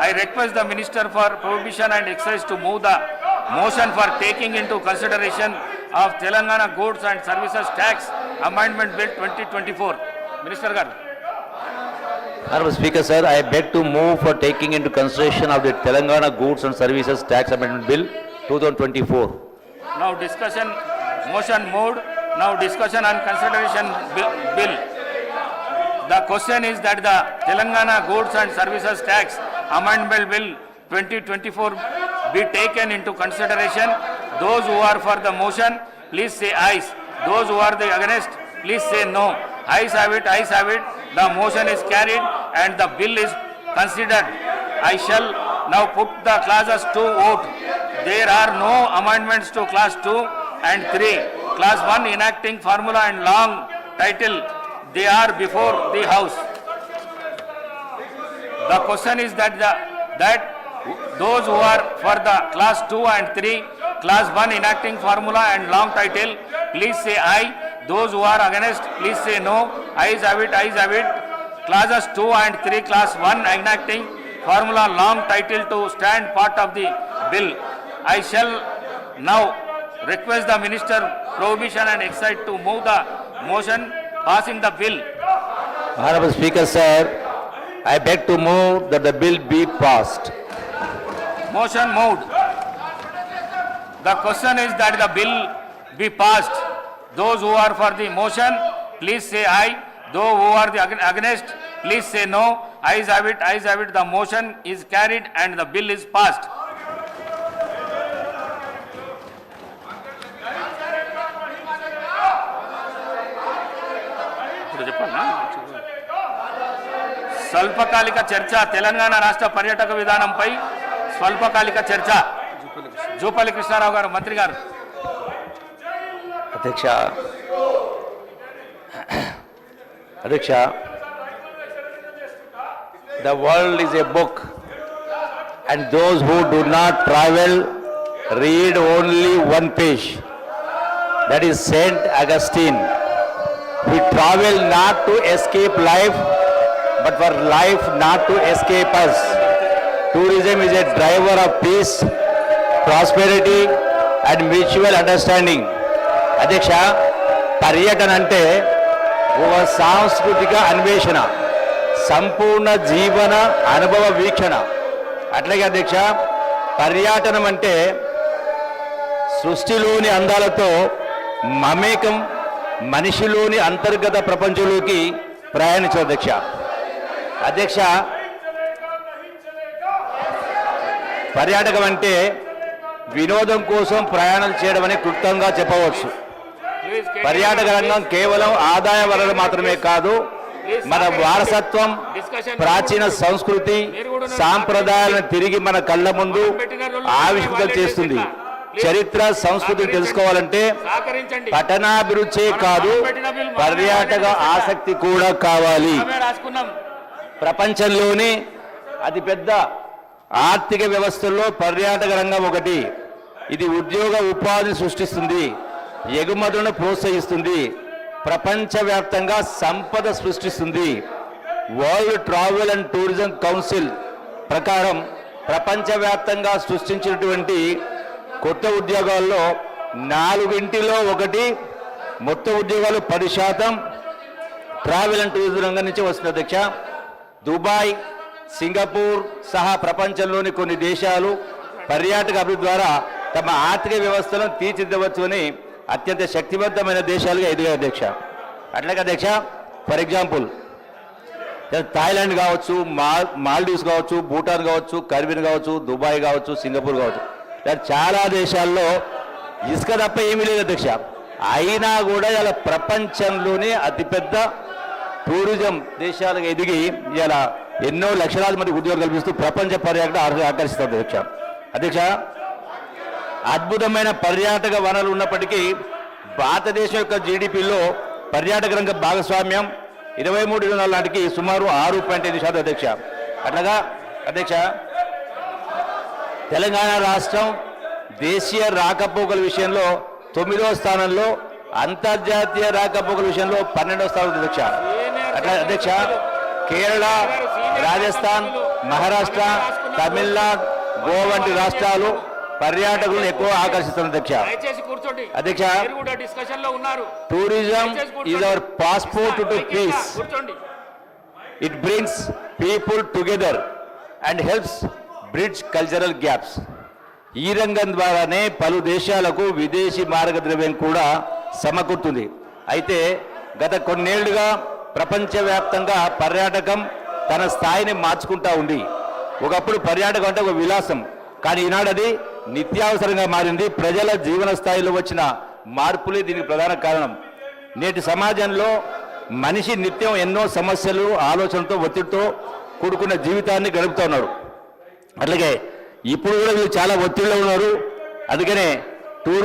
I request the Minister for Prohibition and Excise to move the motion for taking into consideration of Telangana Goods and Services Tax Amendment Bill 2024. Minister Garu. Honorable Speaker, sir, I beg to move for taking into consideration of the Telangana Goods and Services Tax Amendment Bill 2024. Now discussion, motion moved, now discussion on consideration bi- bill. The question is that the Telangana Goods and Services Tax Amendment Bill 2024 be taken into consideration. Those who are for the motion, please say ayes. Those who are the against, please say no. Ayes have it, ayes have it. The motion is carried and the bill is considered. I shall now put the clauses to vote. There are no amendments to class 2 and 3. Class 1 enacting formula and long title, they are before the house. The question is that the, that those who are for the class 2 and 3, class 1 enacting formula and long title, please say aye. Those who are against, please say no. Ayes have it, ayes have it. Classes 2 and 3, class 1 enacting formula long title to stand part of the bill. I shall now request the Minister Prohibition and Excise to move the motion passing the bill. Honorable Speaker, sir, I beg to move that the bill be passed. Motion moved. The question is that the bill be passed. Those who are for the motion, please say aye. Those who are the against, please say no. Ayes have it, ayes have it. The motion is carried and the bill is passed. స్వల్పకాలిక చర్చ తెలంగాణ రాష్ట్ర పర్యాటక విధానంపై స్వల్పకాలిక చర్చ. జూపల్లి కృష్ణారావు గారు మంత్రి గారు. అధ్యక్ష. అధ్యక్ష. The world is a book and those who do not travel read only one page that is Saint Augustine We travel not to escape life, but for life not to escape us. Tourism is a driver of peace, prosperity and mutual understanding. అధ్యక్ష పర్యటన అంటే ఒక సాంస్కృతిక అన్వేషణ సంపూర్ణ జీవన అనుభవ వీక్షణ అట్లాగే అధ్యక్ష పర్యాటనం అంటే సృష్టిలోని అందాలతో మమేకం మనిషిలోని అంతర్గత ప్రపంచంలోకి ప్రయాణించు అధ్యక్ష అధ్యక్ష పర్యాటకం అంటే వినోదం కోసం ప్రయాణం చేయడం అని క్లుప్తంగా చెప్పవచ్చు. పర్యాటక రంగం కేవలం ఆదాయ వనరు మాత్రమే కాదు మన వారసత్వం ప్రాచీన సంస్కృతి సాంప్రదాయాలను తిరిగి మన కళ్ళ ముందు ఆవిష్కృతం చేస్తుంది. చరిత్ర సంస్కృతిని తెలుసుకోవాలంటే పట్టణాభిరుచే కాదు పర్యాటక ఆసక్తి కూడా కావాలి. ప్రపంచంలోనే అతిపెద్ద ఆర్థిక వ్యవస్థల్లో పర్యాటక రంగం ఒకటి. ఇది ఉద్యోగ ఉపాధిని సృష్టిస్తుంది. ఎగుమతులను ప్రోత్సహిస్తుంది. ప్రపంచవ్యాప్తంగా సంపద సృష్టిస్తుంది. World travel and tourism council ప్రకారం ప్రపంచవ్యాప్తంగా సృష్టించినటువంటి కొత్త ఉద్యోగాల్లో నాలుగింటిలో ఒకటి మొత్తం ఉద్యోగాలు పది శాతం ట్రావెల్ అండ్ టూరిజం రంగం నుంచి వస్తుంది అధ్యక్ష. దుబాయ్ సింగపూర్ సహా ప్రపంచంలోని కొన్ని దేశాలు పర్యాటక అభివృద్ధి ద్వారా తమ ఆర్థిక వ్యవస్థలను అని అత్యంత శక్తివంతమైన దేశాలుగా ఎదిగాయి అధ్యక్ష. అట్లాగే అధ్యక్ష ఫర్ ఎగ్జాంపుల్ థాయిలాండ్ కావచ్చు మాల్ మాల్డీవ్స్ కావచ్చు భూటాన్ కావచ్చు కర్బిన్ కావచ్చు దుబాయ్ కావచ్చు సింగపూర్ కావచ్చు. ఇలా చాలా దేశాల్లో ఇసుక తప్ప ఏమీ లేదు అధ్యక్ష. అయినా కూడా ఇలా ప్రపంచంలోనే అతిపెద్ద టూరిజం దేశాలకు ఎదిగి ఇలా ఎన్నో లక్షలాది మంది ఉద్యోగం కల్పిస్తూ ప్రపంచ పర్యాటక ఆకర్షి- ఆకర్షిస్తుంది అధ్యక్ష. అధ్యక్ష అద్భుతమైన పర్యాటక వనరులు ఉన్నప్పటికీ భారతదేశం యొక్క జీడిపిలో పర్యాటక రంగ భాగస్వామ్యం ఇరవై మూడు ఇరవై నాలుగు నాటికి సుమారు ఆరు పాయింట్ ఐదు శాతం అధ్యక్ష. అట్లాగా అధ్యక్ష తెలంగాణ రాష్ట్రం దేశీయ రాకపోకల విషయంలో తొమ్మిదవ స్థానంలో అంతర్జాతీయ రాకపోకల విషయంలో పన్నెండవ స్థానం అధ్యక్ష. అధ్యక్ష కేరళ రాజస్థాన్ మహారాష్ట్ర తమిళనాడు గోవా వంటి రాష్ట్రాలు పర్యాటకులను ఎక్కువ ఆకర్షిస్తున్న అధ్యక్ష. అధ్యక్ష tourism. Is our passport to peace it brings people together and helps bridge cultural gaps ఈ రంగం ద్వారానే పలు దేశాలకు విదేశీ మార్గద్రవ్యం కూడా సమకూరుతుంది. అయితే గత కొన్నేళ్ళుగా ప్రపంచవ్యాప్తంగా పర్యాటకం తన స్థాయిని మార్చుకుంటా ఉంది. ఒకప్పుడు పర్యాటకం అంటే ఒక విలాసం. కానీ ఈనాడు అది నిత్యావసరంగా మారింది. ప్రజల జీవన స్థాయిలో వచ్చిన మార్పులే దీనికి ప్రధాన కారణం. నేటి సమాజంలో మనిషి నిత్యం ఎన్నో సమస్యలు ఆలోచనతో ఒత్తిడితో కూడుకున్న జీవితాన్ని గడుపుతూ ఉన్నాడు. అట్లాగే ఇప్పుడు కూడా వీళ్ళు చాలా ఒత్తిడిలో ఉన్నారు. అందుకనే టూరిజం